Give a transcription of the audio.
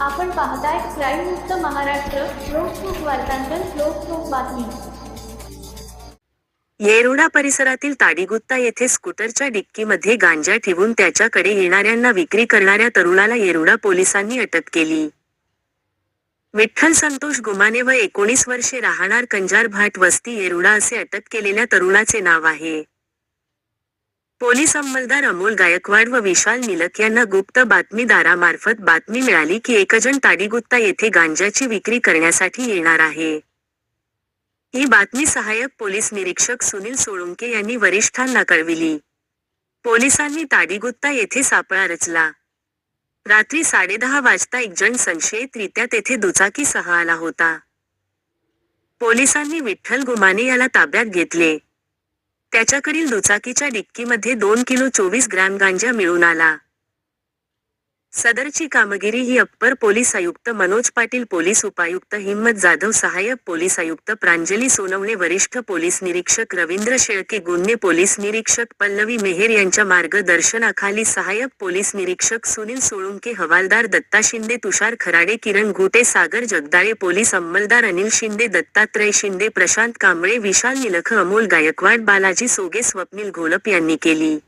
आपण पाहताय क्राईम मुक्त महाराष्ट्र लोकसुख वार्तांकन लोकसुख बातमी. येरोडा परिसरातील ताडीगुत्ता येथे स्कूटरच्या डिक्कीमध्ये गांजा ठेवून त्याच्याकडे येणाऱ्यांना विक्री करणाऱ्या तरुणाला येरोडा पोलिसांनी अटक केली. विठ्ठल संतोष गुमाने व एकोणीस वर्षे राहणार कंजार भाट वस्ती येरोडा असे अटक केलेल्या तरुणाचे नाव आहे. पोलीस अंमलदार अमोल गायकवाड व विशाल निलक यांना गुप्त बातमीदारामार्फत बातमी मिळाली की एकजण ताडीगुत्ता येथे गांजाची विक्री करण्यासाठी येणार आहे. ही बातमी सहाय्यक पोलीस निरीक्षक सुनील सोळुंके यांनी वरिष्ठांना कळविली. पोलिसांनी ताडीगुत्ता येथे सापळा रचला. रात्री साडेदहा वाजता एक जण संशयितरित्या तेथे दुचाकीसह आला होता. पोलिसांनी विठ्ठल गुमाने याला ताब्यात घेतले. त्याच्याकडील दुचाकीच्या डिक्कीमध्ये दोन किलो चोवीस ग्रॅम गांजा मिळून आला. सदरची कामगिरी ही अप्पर पोलीस आयुक्त मनोज पाटील पोलीस उपायुक्त हिम्मत जाधव सहाय्यक पोलीस आयुक्त प्रांजली सोनवणे वरिष्ठ पोलीस निरीक्षक रवींद्र शेळके गुन्हे पोलीस निरीक्षक पल्लवी मेहेर यांच्या मार्गदर्शनाखाली सहाय्यक पोलीस निरीक्षक सुनील सोळुंके हवालदार दत्ता शिंदे तुषार खराडे किरण घुटे सागर जगदाळे पोलीस अंमलदार अनिल शिंदे दत्तात्रय शिंदे प्रशांत कांबळे विशाल निलख अमोल गायकवाड बालाजी सोगे स्वप्नील घोलप यांनी केली.